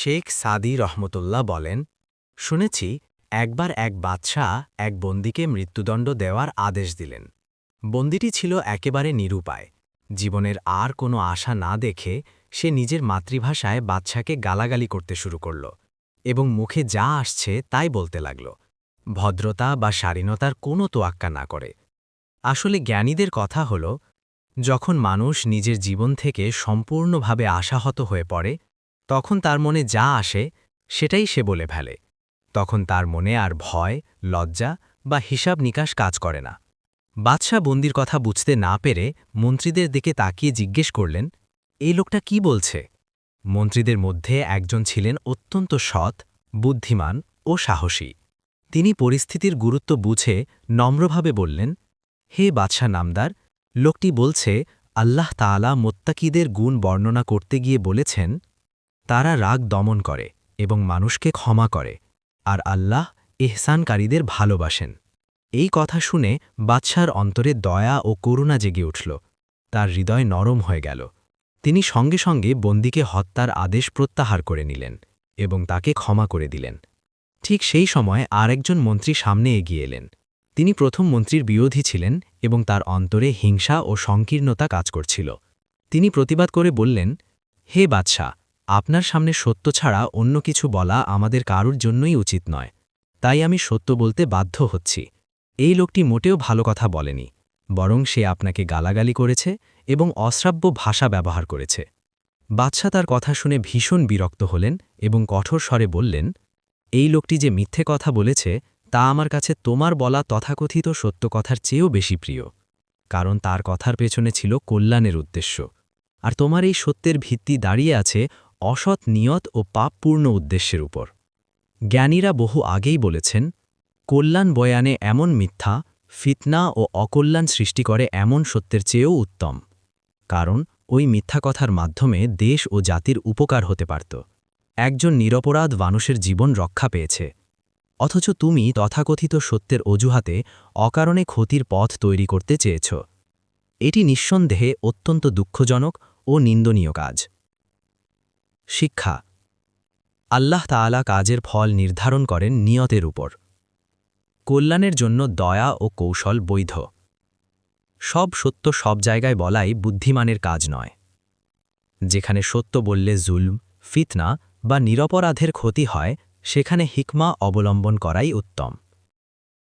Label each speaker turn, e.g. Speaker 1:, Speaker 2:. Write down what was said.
Speaker 1: শেখ সাদি রহমতুল্লাহ বলেন, শুনেছি, একবার এক বাদশাহ এক বন্দীকে মৃত্যুদণ্ড দেওয়ার আদেশ দিলেন। বন্দিটি ছিল একেবারে নিরুপায়। জীবনের আর কোনো আশা না দেখে সে নিজের মাতৃভাষায় বাদশাকে গালাগালি করতে শুরু করল এবং মুখে যা আসছে তাই বলতে লাগল। ভদ্রতা বা শালীনতার কোনো তোয়াক্কা না করে। আসলে জ্ঞানীদের কথা হল, যখন মানুষ নিজের জীবন থেকে সম্পূর্ণভাবে আশাহত হয়ে পড়ে তখন তার মনে যা আসে, সেটাই সে বলে ফেলে। তখন তার মনে আর ভয়, লজ্জা বা হিসাব নিকাশ কাজ করে না। বাদশাহ বন্দির কথা বুঝতে না পেরে মন্ত্রীদের দিকে তাকিয়ে জিজ্ঞেস করলেন, এই লোকটা কি বলছে? মন্ত্রীদের মধ্যে একজন ছিলেন অত্যন্ত সৎ, বুদ্ধিমান ও সাহসী। তিনি পরিস্থিতির গুরুত্ব বুঝে নম্রভাবে বললেন, হে বাদশাহ নামদার, লোকটি বলছে, আল্লাহ তাআলা মোত্তাকিদের গুণ বর্ণনা করতে গিয়ে বলেছেন তারা রাগ দমন করে এবং মানুষকে ক্ষমা করে, আর আল্লাহ এহসানকারীদের ভালোবাসেন। এই কথা শুনে বাদশার অন্তরে দয়া ও করুণা জেগে উঠল। তার হৃদয় নরম হয়ে গেল। তিনি সঙ্গে সঙ্গে বন্দিকে হত্যার আদেশ প্রত্যাহার করে নিলেন এবং তাকে ক্ষমা করে দিলেন। ঠিক সেই সময় আরেকজন মন্ত্রী সামনে এগিয়ে এলেন। তিনি প্রথম মন্ত্রীর বিরোধী ছিলেন এবং তার অন্তরে হিংসা ও সংকীর্ণতা কাজ করছিল। তিনি প্রতিবাদ করে বললেন, হে বাদশাহ আপনার সামনে সত্য ছাড়া অন্য কিছু বলা আমাদের কারুর জন্যই উচিত নয়। তাই আমি সত্য বলতে বাধ্য হচ্ছি। এই লোকটি মোটেও ভালো কথা বলেনি, বরং সে আপনাকে গালাগালি করেছে এবং অশ্রাব্য ভাষা ব্যবহার করেছে। বাদশাহ তার কথা শুনে ভীষণ বিরক্ত হলেন এবং কঠোর স্বরে বললেন, এই লোকটি যে মিথ্যে কথা বলেছে, তা আমার কাছে তোমার বলা তথাকথিত সত্য কথার চেয়েও বেশি প্রিয়। কারণ তার কথার পেছনে ছিল কল্যাণের উদ্দেশ্য। আর তোমার এই সত্যের ভিত্তি দাঁড়িয়ে আছে অসৎ নিয়ত ও পাপপূর্ণ উদ্দেশ্যের উপর। জ্ঞানীরা বহু আগেই বলেছেন, কল্যাণ বয়ানে এমন মিথ্যা, ফিতনা ও অকল্যাণ সৃষ্টি করে এমন সত্যের চেয়েও উত্তম। কারণ ওই মিথ্যা কথার মাধ্যমে দেশ ও জাতির উপকার হতে পারত। একজন নিরপরাধ মানুষের জীবন রক্ষা পেয়েছে। অথচ তুমি তথাকথিত সত্যের অজুহাতে অকারণে ক্ষতির পথ তৈরি করতে চেয়েছ। এটি নিঃসন্দেহে অত্যন্ত দুঃখজনক ও নিন্দনীয় কাজ। শিক্ষা। আল্লাহ তাআলা কাজের ফল নির্ধারণ করেন নিয়তের উপর। কল্যাণের জন্য দয়া ও কৌশল বৈধ। সব সত্য সব জায়গায় বলাই বুদ্ধিমানের কাজ নয়। যেখানে সত্য বললে জুলম, ফিতনা বা নিরপরাধের ক্ষতি হয়, সেখানে হিকমা অবলম্বন করাই উত্তম।